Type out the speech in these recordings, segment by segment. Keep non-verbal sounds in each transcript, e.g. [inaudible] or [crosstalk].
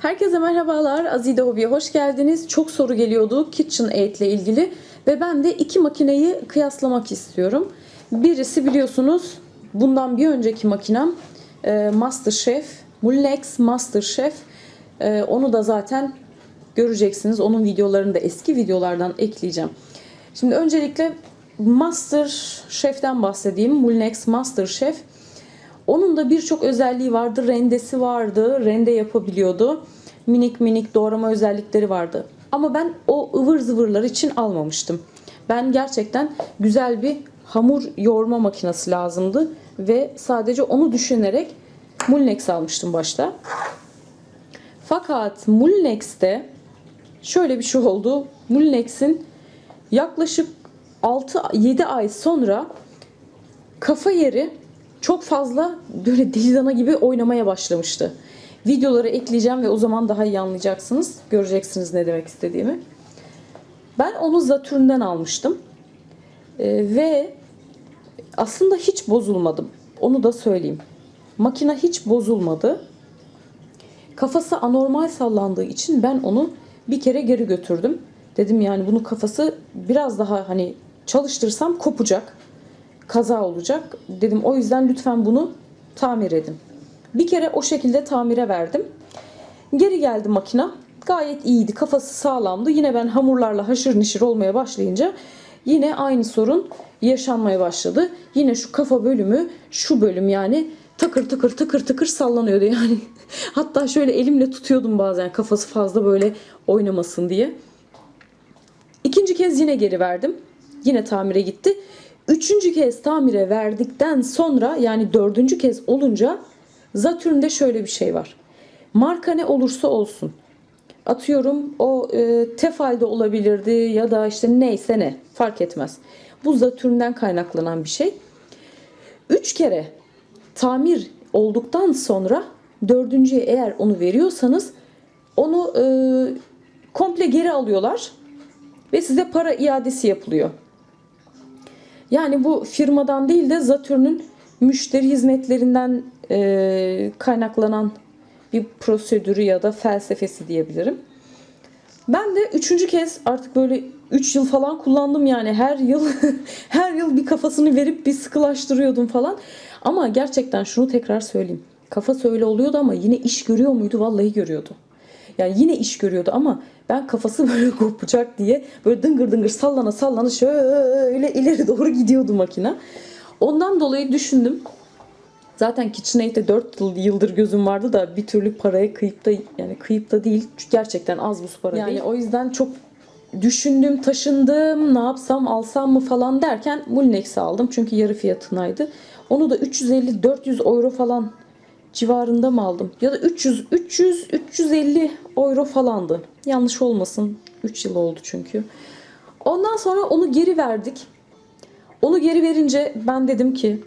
Herkese merhabalar. Azide Hobi'ye hoş geldiniz. Çok soru geliyordu KitchenAid ile ilgili ve ben de iki makineyi kıyaslamak istiyorum. Birisi biliyorsunuz bundan bir önceki makinem e, MasterChef, Mulex MasterChef. E, onu da zaten göreceksiniz. Onun videolarını da eski videolardan ekleyeceğim. Şimdi öncelikle MasterChef'ten bahsedeyim. Mulex MasterChef. Onun da birçok özelliği vardı. Rendesi vardı. Rende yapabiliyordu. Minik minik doğrama özellikleri vardı. Ama ben o ıvır zıvırlar için almamıştım. Ben gerçekten güzel bir hamur yoğurma makinesi lazımdı. Ve sadece onu düşünerek Mulnex almıştım başta. Fakat Mulnex'te şöyle bir şey oldu. Mulnex'in yaklaşık 6-7 ay sonra kafa yeri çok fazla böyle deli gibi oynamaya başlamıştı. Videoları ekleyeceğim ve o zaman daha iyi anlayacaksınız. Göreceksiniz ne demek istediğimi. Ben onu Zatürn'den almıştım. Ee, ve aslında hiç bozulmadım. Onu da söyleyeyim. Makine hiç bozulmadı. Kafası anormal sallandığı için ben onu bir kere geri götürdüm. Dedim yani bunun kafası biraz daha hani çalıştırsam kopacak. Kaza olacak. Dedim o yüzden lütfen bunu tamir edin. Bir kere o şekilde tamire verdim. Geri geldi makina. Gayet iyiydi. Kafası sağlamdı. Yine ben hamurlarla haşır neşir olmaya başlayınca yine aynı sorun yaşanmaya başladı. Yine şu kafa bölümü, şu bölüm yani tıkır tıkır tıkır tıkır sallanıyordu yani. [laughs] Hatta şöyle elimle tutuyordum bazen kafası fazla böyle oynamasın diye. İkinci kez yine geri verdim. Yine tamire gitti. Üçüncü kez tamire verdikten sonra yani dördüncü kez olunca Zatürn'de şöyle bir şey var. Marka ne olursa olsun. Atıyorum o e, Tefal'de olabilirdi ya da işte neyse ne fark etmez. Bu Zatürn'den kaynaklanan bir şey. Üç kere tamir olduktan sonra dördüncüye eğer onu veriyorsanız onu e, komple geri alıyorlar ve size para iadesi yapılıyor. Yani bu firmadan değil de Zatürn'ün müşteri hizmetlerinden e, kaynaklanan bir prosedürü ya da felsefesi diyebilirim. Ben de üçüncü kez artık böyle 3 yıl falan kullandım yani her yıl [laughs] her yıl bir kafasını verip bir sıkılaştırıyordum falan. Ama gerçekten şunu tekrar söyleyeyim. Kafası öyle oluyordu ama yine iş görüyor muydu? Vallahi görüyordu. Yani yine iş görüyordu ama ben kafası [laughs] böyle kopacak diye böyle dıngır dıngır sallana sallana şöyle ileri doğru gidiyordu makine. Ondan dolayı düşündüm. Zaten KitchenAid'de 4 yıldır gözüm vardı da bir türlü paraya kıyıp da yani kıyıp da değil. Gerçekten az bu para yani değil. o yüzden çok düşündüm, taşındım. Ne yapsam, alsam mı falan derken Mulnex'i aldım. Çünkü yarı fiyatınaydı. Onu da 350-400 euro falan civarında mı aldım? Ya da 300 300 350 euro falandı. Yanlış olmasın. 3 yıl oldu çünkü. Ondan sonra onu geri verdik. Onu geri verince ben dedim ki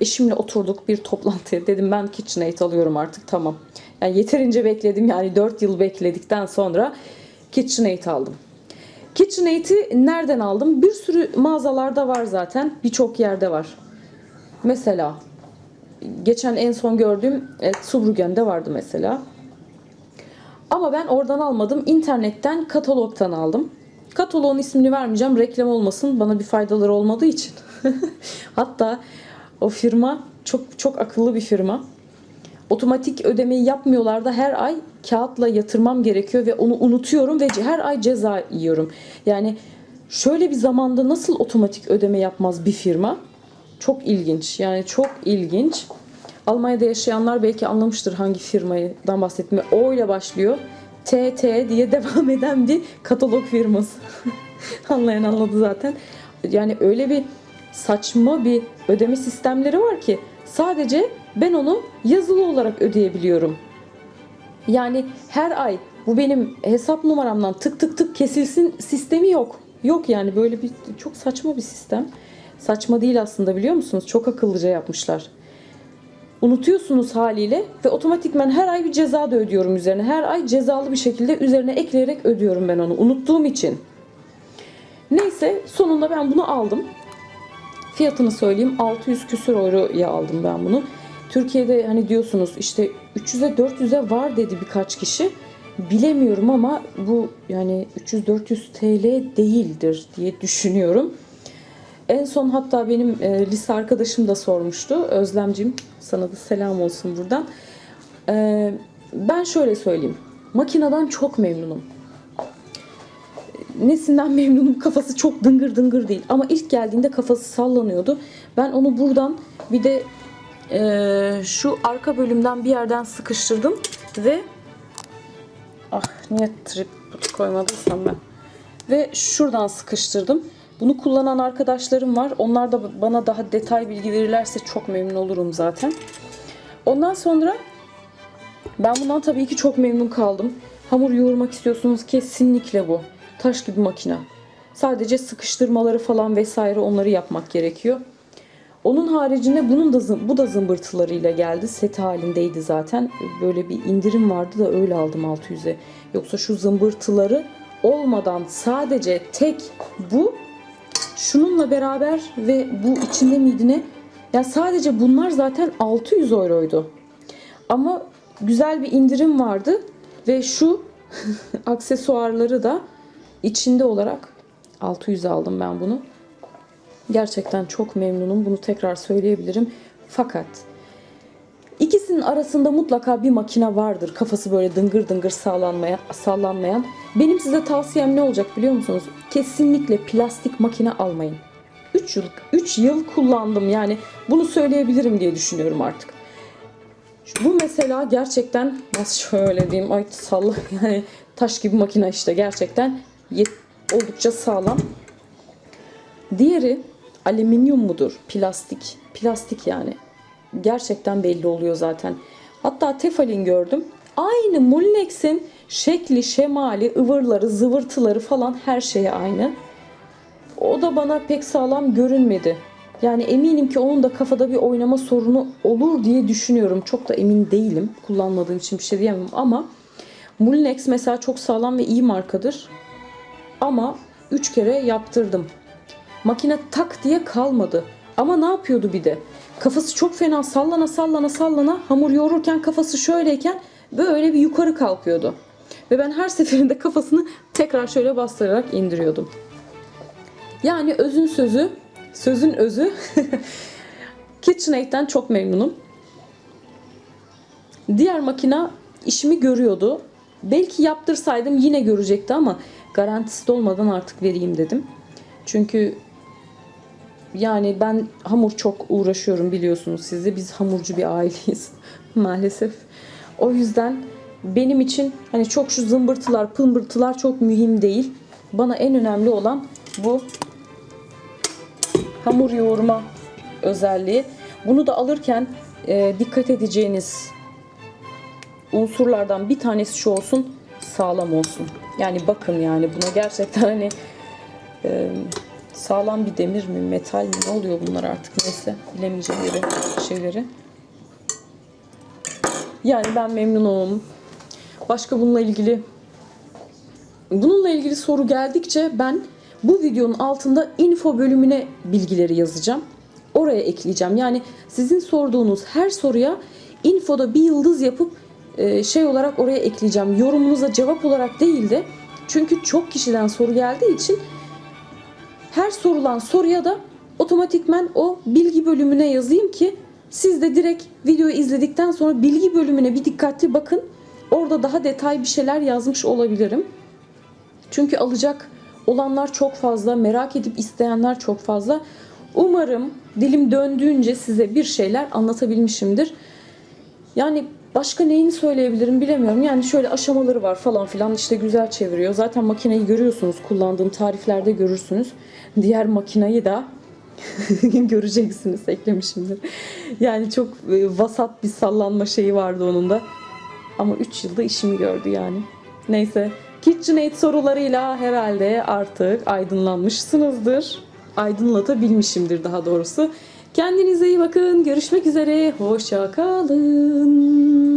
eşimle oturduk bir toplantıya. [laughs] Dedim ben KitchenAid alıyorum artık tamam. Yani yeterince bekledim yani 4 yıl bekledikten sonra KitchenAid aldım. KitchenAid'i nereden aldım? Bir sürü mağazalarda var zaten. Birçok yerde var. Mesela geçen en son gördüğüm e, Subrugen'de vardı mesela. Ama ben oradan almadım. İnternetten, katalogtan aldım. Kataloğun ismini vermeyeceğim. Reklam olmasın. Bana bir faydaları olmadığı için. [laughs] Hatta o firma çok çok akıllı bir firma. Otomatik ödemeyi yapmıyorlar da her ay kağıtla yatırmam gerekiyor ve onu unutuyorum ve her ay ceza yiyorum. Yani şöyle bir zamanda nasıl otomatik ödeme yapmaz bir firma? Çok ilginç. Yani çok ilginç. Almanya'da yaşayanlar belki anlamıştır hangi firmadan bahsettiğimi. O ile başlıyor. TT diye [laughs] devam eden bir katalog firması. [laughs] Anlayan anladı zaten. Yani öyle bir saçma bir ödeme sistemleri var ki sadece ben onu yazılı olarak ödeyebiliyorum. Yani her ay bu benim hesap numaramdan tık tık tık kesilsin sistemi yok. Yok yani böyle bir çok saçma bir sistem. Saçma değil aslında biliyor musunuz? Çok akıllıca yapmışlar. Unutuyorsunuz haliyle ve otomatikmen her ay bir ceza da ödüyorum üzerine. Her ay cezalı bir şekilde üzerine ekleyerek ödüyorum ben onu. Unuttuğum için. Neyse sonunda ben bunu aldım. Fiyatını söyleyeyim 600 küsür euroya aldım ben bunu. Türkiye'de hani diyorsunuz işte 300'e 400'e var dedi birkaç kişi. Bilemiyorum ama bu yani 300-400 TL değildir diye düşünüyorum. En son hatta benim e, lise arkadaşım da sormuştu. Özlemcim sana da selam olsun buradan. E, ben şöyle söyleyeyim. Makineden çok memnunum. Nesinden [laughs] memnunum kafası çok dıngır dıngır değil. Ama ilk geldiğinde kafası sallanıyordu. Ben onu buradan bir de e, şu arka bölümden bir yerden sıkıştırdım ve ah niye tripod koymadıysam ben ve şuradan sıkıştırdım. Bunu kullanan arkadaşlarım var. Onlar da bana daha detay bilgi verirlerse çok memnun olurum zaten. Ondan sonra ben bundan tabii ki çok memnun kaldım. Hamur yoğurmak istiyorsunuz kesinlikle bu. Taş gibi makine. Sadece sıkıştırmaları falan vesaire onları yapmak gerekiyor. Onun haricinde bunun da bu da zımbırtılarıyla geldi. Set halindeydi zaten. Böyle bir indirim vardı da öyle aldım 600'e. Yoksa şu zımbırtıları olmadan sadece tek bu şununla beraber ve bu içinde miydi ne? Ya sadece bunlar zaten 600 euroydu. Ama güzel bir indirim vardı ve şu [laughs] aksesuarları da içinde olarak 600 aldım ben bunu. Gerçekten çok memnunum. Bunu tekrar söyleyebilirim. Fakat ikisinin arasında mutlaka bir makine vardır. Kafası böyle dıngır dıngır sallanmaya, sallanmayan. Benim size tavsiyem ne olacak biliyor musunuz? Kesinlikle plastik makine almayın. 3 yıl 3 yıl kullandım. Yani bunu söyleyebilirim diye düşünüyorum artık. Bu mesela gerçekten nasıl şöyle diyeyim ay salla [laughs] yani taş gibi makine işte gerçekten yet- oldukça sağlam. Diğeri alüminyum mudur? Plastik. Plastik yani. Gerçekten belli oluyor zaten. Hatta tefalin gördüm. Aynı Mulnex'in şekli, şemali, ıvırları, zıvırtıları falan her şeye aynı. O da bana pek sağlam görünmedi. Yani eminim ki onun da kafada bir oynama sorunu olur diye düşünüyorum. Çok da emin değilim. Kullanmadığım için bir şey diyemem ama Mulnex mesela çok sağlam ve iyi markadır. Ama 3 kere yaptırdım. Makine tak diye kalmadı. Ama ne yapıyordu bir de? Kafası çok fena sallana sallana sallana hamur yoğururken kafası şöyleyken böyle bir yukarı kalkıyordu. Ve ben her [laughs] seferinde kafasını tekrar şöyle bastırarak indiriyordum. Yani özün sözü, sözün özü [laughs] KitchenAid'den çok memnunum. Diğer makina işimi görüyordu. Belki yaptırsaydım yine görecekti ama garantisi olmadan artık vereyim dedim. Çünkü yani ben hamur çok uğraşıyorum biliyorsunuz siz de. Biz hamurcu bir aileyiz [laughs] maalesef. O yüzden benim için hani çok şu zımbırtılar, pımbırtılar çok mühim değil. Bana en önemli olan bu hamur yoğurma özelliği. Bunu da alırken e, dikkat edeceğiniz unsurlardan bir tanesi şu olsun sağlam olsun. Yani bakın yani buna gerçekten hani e, sağlam bir demir mi metal mi ne oluyor bunlar artık neyse bilemeyeceğim yeri şeyleri. Yani ben memnunum. Başka bununla ilgili bununla ilgili soru geldikçe ben bu videonun altında info bölümüne bilgileri yazacağım. Oraya ekleyeceğim. Yani sizin sorduğunuz her soruya infoda bir yıldız yapıp e, şey olarak oraya ekleyeceğim. Yorumunuza cevap olarak değil de çünkü çok kişiden soru geldiği için her sorulan soruya da otomatikmen o bilgi bölümüne yazayım ki siz de direkt videoyu izledikten sonra bilgi bölümüne bir dikkatli bakın. Orada daha detay bir şeyler yazmış olabilirim. Çünkü alacak olanlar çok fazla, merak edip isteyenler çok fazla. Umarım dilim döndüğünce size bir şeyler anlatabilmişimdir. Yani başka neyini söyleyebilirim bilemiyorum. Yani şöyle aşamaları var falan filan işte güzel çeviriyor. Zaten makineyi görüyorsunuz. Kullandığım tariflerde görürsünüz. Diğer makinayı da [laughs] göreceksiniz eklemişimdir. Yani çok e, vasat bir sallanma şeyi vardı onun da. Ama 3 yılda işimi gördü yani. Neyse. KitchenAid sorularıyla herhalde artık aydınlanmışsınızdır. Aydınlatabilmişimdir daha doğrusu. Kendinize iyi bakın. Görüşmek üzere. Hoşça kalın.